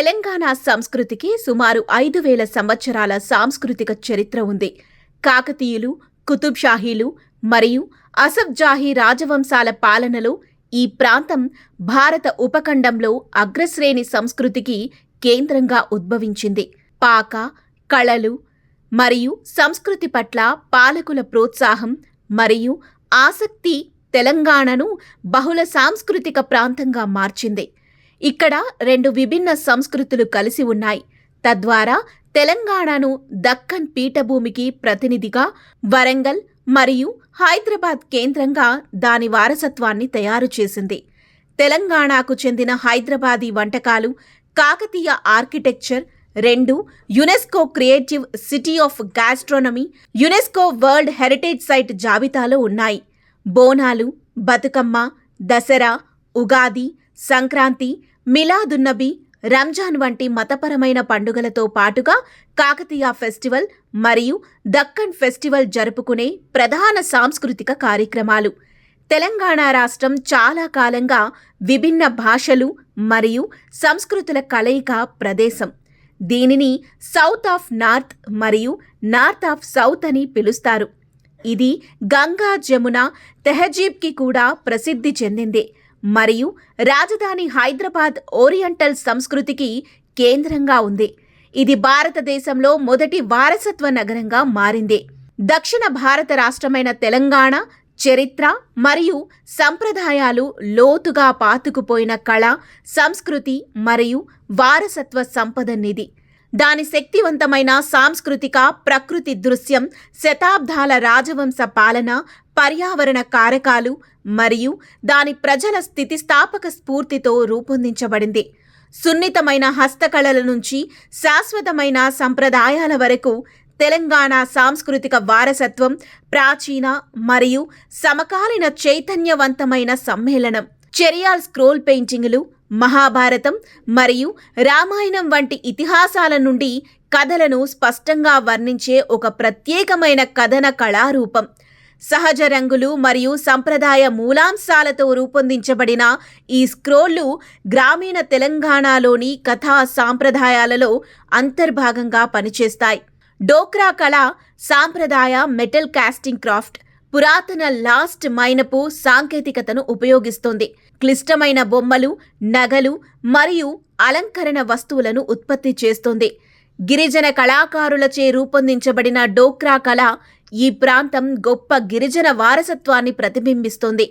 తెలంగాణ సంస్కృతికి సుమారు ఐదు వేల సంవత్సరాల సాంస్కృతిక చరిత్ర ఉంది. కాకతీయులు కుతుబ్ షాహీలు మరియు అసఫ్ జాహీ రాజవంశాల పాలనలో ఈ ప్రాంతం భారత ఉపఖండంలో అగ్రశ్రేణి సంస్కృతికి కేంద్రంగా ఉద్భవించింది. పాక కళలు మరియు సంస్కృతి పట్ల పాలకుల ప్రోత్సాహం మరియు ఆసక్తి తెలంగాణను బహుళ సాంస్కృతిక ప్రాంతంగా మార్చింది. ఇక్కడ రెండు విభిన్న సంస్కృతులు కలిసి ఉన్నాయి. తద్వారా తెలంగాణను దక్కన్ పీఠభూమికి ప్రతినిధిగా వరంగల్ మరియు హైదరాబాద్ కేంద్రంగా దాని వారసత్వాన్ని తయారు చేసింది. తెలంగాణకు చెందిన హైదరాబాదీ వంటకాలు కాకతీయ ఆర్కిటెక్చర్ రెండు UNESCO creative city of gastronomy UNESCO world heritage site జాబితాలో ఉన్నాయి. బోనాలు బతుకమ్మ దసరా ఉగాది సంక్రాంతి మిలాదున్నబి రంజాన్ వంటి మతపరమైన పండుగలతో పాటుగా కాకతీయ ఫెస్టివల్ మరియు దక్కన్ ఫెస్టివల్ జరుపుకునే ప్రధాన సాంస్కృతిక కార్యక్రమాలు. తెలంగాణ రాష్ట్రం చాలా కాలంగా విభిన్న భాషలు మరియు సంస్కృతుల కలయిక ప్రదేశం. దీనిని సౌత్ ఆఫ్ నార్త్ మరియు నార్త్ ఆఫ్ సౌత్ అని పిలుస్తారు. ఇది గంగా జమున తెహజీబ్కి కూడా ప్రసిద్ధి చెందింది. మరియు రాజధాని హైదరాబాద్ ఓరియంటల్ సంస్కృతికి కేంద్రంగా ఉంది. ఇది భారతదేశంలో మొదటి వారసత్వ నగరంగా మారింది. దక్షిణ భారత రాష్ట్రమైన తెలంగాణ చరిత్ర మరియు సంప్రదాయాలు లోతుగా పాతుకుపోయిన కళ సంస్కృతి మరియు వారసత్వ సంపద నిధి. దాని శక్తివంతమైన సాంస్కృతిక ప్రకృతి దృశ్యం శతాబ్దాల రాజవంశ పాలన పర్యావరణ కారకాలు మరియు దాని ప్రజల స్థితిస్థాపక స్ఫూర్తితో రూపొందించబడింది. సున్నితమైన హస్తకళల నుంచి శాశ్వతమైన సంప్రదాయాల వరకు తెలంగాణ సాంస్కృతిక వారసత్వం ప్రాచీన మరియు సమకాలీన చైతన్యవంతమైన సమ్మేళనం. చెరియాల్ స్క్రోల్ పెయింటింగ్లు మహాభారతం మరియు రామాయణం వంటి ఇతిహాసాల నుండి కథలను స్పష్టంగా వర్ణించే ఒక ప్రత్యేకమైన కథన కళారూపం. సహజ రంగులు మరియు సంప్రదాయ మూలాంశాలతో రూపొందించబడిన ఈ స్క్రోళ్ళు గ్రామీణ తెలంగాణలోని కథా సాంప్రదాయాలలో అంతర్భాగంగా పనిచేస్తాయి. డోక్రా కళ సాంప్రదాయ మెటల్ కాస్టింగ్ క్రాఫ్ట్ పురాతన లాస్ట్ మైనపు సాంకేతికతను ఉపయోగిస్తుంది. క్లిష్టమైన బొమ్మలు నగలు మరియు అలంకరణ వస్తువులను ఉత్పత్తి చేస్తుంది. గిరిజన కళాకారులచే రూపొందించబడిన డోక్రా కళ ఈ ప్రాంతం గొప్ప గిరిజన వారసత్వాన్ని ప్రతిబింబిస్తుంది.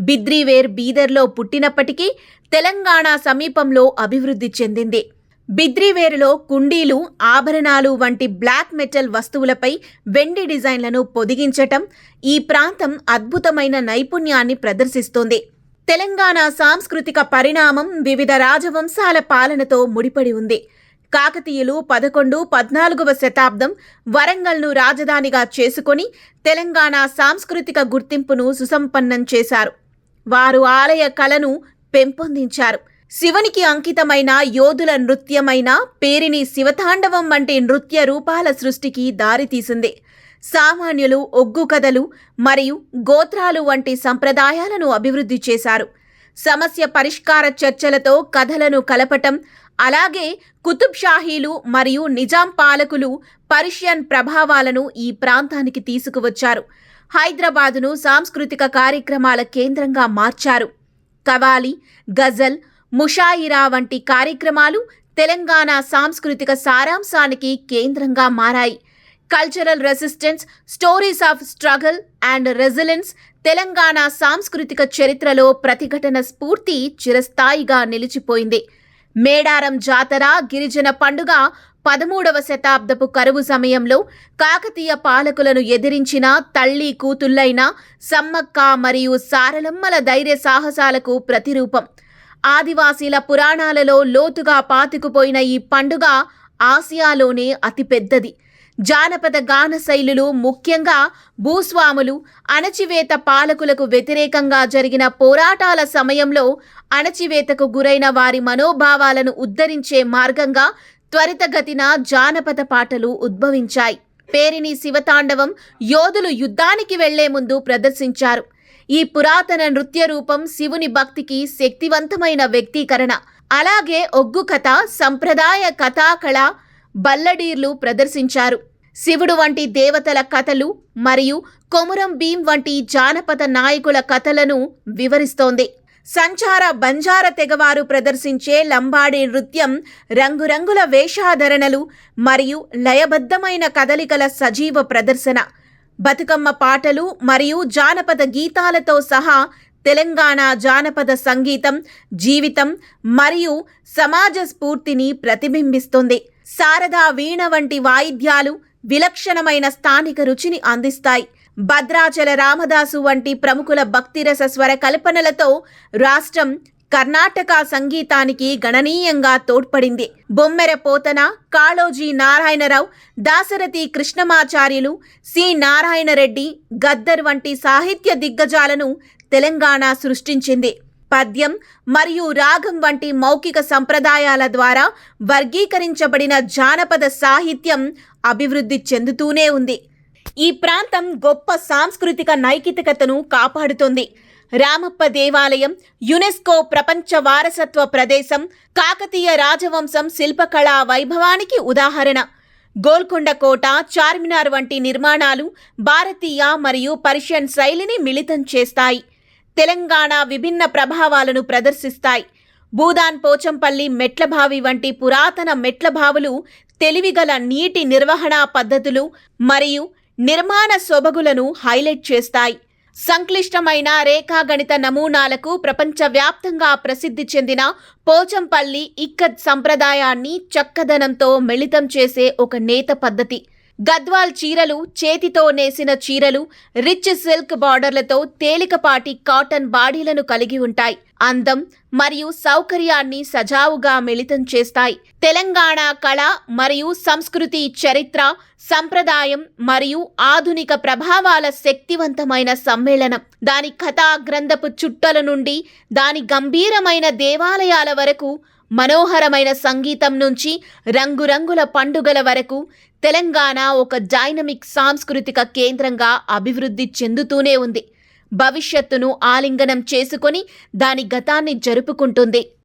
బిద్రీవేర్ బీదర్లో పుట్టినప్పటికీ తెలంగాణ సమీపంలో అభివృద్ధి చెందింది. బిద్రీవేరులో కుండీలు ఆభరణాలు వంటి బ్లాక్ మెటల్ వస్తువులపై వెండి డిజైన్లను పొదిగించటం ఈ ప్రాంతం అద్భుతమైన నైపుణ్యాన్ని ప్రదర్శిస్తోంది. తెలంగాణ సాంస్కృతిక పరిణామం వివిధ రాజవంశాల పాలనతో ముడిపడి ఉంది. కాకతీయులు పదకొండు పద్నాలుగవ శతాబ్దం వరంగల్ను రాజధానిగా చేసుకొని తెలంగాణ సాంస్కృతిక గుర్తింపును సుసంపన్నం చేశారు. వారు ఆలయ కళను పెంపొందించారు. శివునికి అంకితమైన యోధుల నృత్యమైన పేరిని శివతాండవం వంటి నృత్య రూపాల సృష్టికి దారితీసింది. సామాన్యులు ఒగ్గు కథలు మరియు గోత్రాలు వంటి సంప్రదాయాలను అభివృద్ధి చేశారు. సమస్య పరిష్కార చర్చలతో కథలను కలపటం అలాగే కుతుబ్ షాహీలు మరియు నిజాం పాలకులు పర్షియన్ ప్రభావాలను ఈ ప్రాంతానికి తీసుకువచ్చారు. హైదరాబాదును సాంస్కృతిక కార్యక్రమాల కేంద్రంగా మార్చారు. కవాలి గజల్ ముషాయిరా వంటి కార్యక్రమాలు తెలంగాణ సాంస్కృతిక సారాంశానికి కేంద్రంగా మారాయి. Cultural resistance stories of struggle and resilience Telangana సాంస్కృతిక చరిత్రలో ప్రతిఘటన స్ఫూర్తి చిరస్థాయిగా నిలిచిపోయింది. మేడారం జాతర గిరిజన పండుగ పదమూడవ శతాబ్దపు కరువు సమయంలో కాకతీయ పాలకులను ఎదిరించిన తల్లి కూతుళ్ళైన సమ్మక్క మరియు సారలమ్మల ధైర్య సాహసాలకు ప్రతిరూపం. ఆదివాసీల పురాణాలలో లోతుగా పాతుకుపోయిన ఈ పండుగ ఆసియాలోనే అతిపెద్దది. జానపద గాన శైలులు ముఖ్యంగా భూస్వాములు అణచివేత పాలకులకు వ్యతిరేకంగా జరిగిన పోరాటాల సమయంలో అణచివేతకు గురైన వారి మనోభావాలను ఉద్ధరించే మార్గంగా త్వరితగతిన జానపద పాటలు ఉద్భవించాయి. పేరిని శివతాండవం యోధులు యుద్ధానికి వెళ్ళే ముందు ప్రదర్శించారు. ఈ పురాతన నృత్య రూపం శివుని భక్తికి శక్తివంతమైన వ్యక్తీకరణ. అలాగే ఒగ్గు కథ సంప్రదాయ కథాకళ బల్లడీర్లు ప్రదర్శించారు. శివుడు వంటి దేవతల కథలు మరియు కొమురం భీం వంటి జానపద నాయకుల కథలను వివరిస్తోంది. సంచార బంజార తెగవారు ప్రదర్శించే లంబాడి నృత్యం రంగురంగుల వేషాధరణలు మరియు లయబద్ధమైన కదలికల సజీవ ప్రదర్శన. బతుకమ్మ పాటలు మరియు జానపద గీతాలతో సహా తెలంగాణ జానపద సంగీతం జీవితం మరియు సమాజ స్ఫూర్తిని ప్రతిబింబిస్తుంది. శారదా వీణ వంటి వాయిద్యాలు విలక్షణమైన స్థానిక రుచిని అందిస్తాయి. భద్రాచల రామదాసు వంటి ప్రముఖుల భక్తిరస స్వర కల్పనలతో రాష్ట్రం కర్ణాటక సంగీతానికి గణనీయంగా తోడ్పడింది. బొమ్మెర పోతన కాళోజీ నారాయణరావు దాశరథి కృష్ణమాచార్యులు సి నారాయణరెడ్డి గద్దర్ వంటి సాహిత్య దిగ్గజాలను తెలంగాణ సృష్టించింది. పద్యం మరియు రాగం వంటి మౌఖిక సంప్రదాయాల ద్వారా వర్గీకరించబడిన జానపద సాహిత్యం అభివృద్ధి చెందుతూనే ఉంది. ఈ ప్రాంతం గొప్ప సాంస్కృతిక నైతికతను కాపాడుతుంది. రామప్ప దేవాలయం యునెస్కో ప్రపంచ వారసత్వ ప్రదేశం కాకతీయ రాజవంశం శిల్పకళా వైభవానికి ఉదాహరణ. గోల్కొండ కోట చార్మినార్ వంటి నిర్మాణాలు భారతీయ మరియు పర్షియన్ శైలిని మిళితం చేస్తాయి. తెలంగాణ విభిన్న ప్రభావాలను ప్రదర్శిస్తాయి. భూదాన్ పోచంపల్లి మెట్లబావి వంటి పురాతన మెట్లబావులు తెలివిగల నీటి నిర్వహణ పద్ధతులు మరియు నిర్మాణ సొబగులను హైలైట్ చేస్తాయి. సంక్లిష్టమైన రేఖాగణిత నమూనాలకు ప్రపంచవ్యాప్తంగా ప్రసిద్ధి చెందిన పోచంపల్లి ఇక్కత్ సంప్రదాయాన్ని చక్కదనంతో మిళితం చేసే ఒక నేత పద్ధతి. గద్వాల్ చీరలు చేతితో నేసిన చీరలు రిచ్ సిల్క్ బార్డర్లతో తేలికపాటి కాటన్ బాడీలను కలిగి ఉంటాయి. అందం మరియు సౌకర్యాన్ని సజావుగా మిళితం చేస్తాయి. తెలంగాణ కళ మరియు సంస్కృతి చరిత్ర సంప్రదాయం మరియు ఆధునిక ప్రభావాల శక్తివంతమైన సమ్మేళనం. దాని కథా గ్రంథపు చుట్టల నుండి దాని గంభీరమైన దేవాలయాల వరకు మనోహరమైన సంగీతం నుంచి రంగురంగుల పండుగల వరకు తెలంగాణ ఒక డైనమిక్ సాంస్కృతిక కేంద్రంగా అభివృద్ధి చెందుతూనే ఉంది. భవిష్యత్తును ఆలింగనం చేసుకొని దాని గతాన్ని జరుపుకుంటుంది.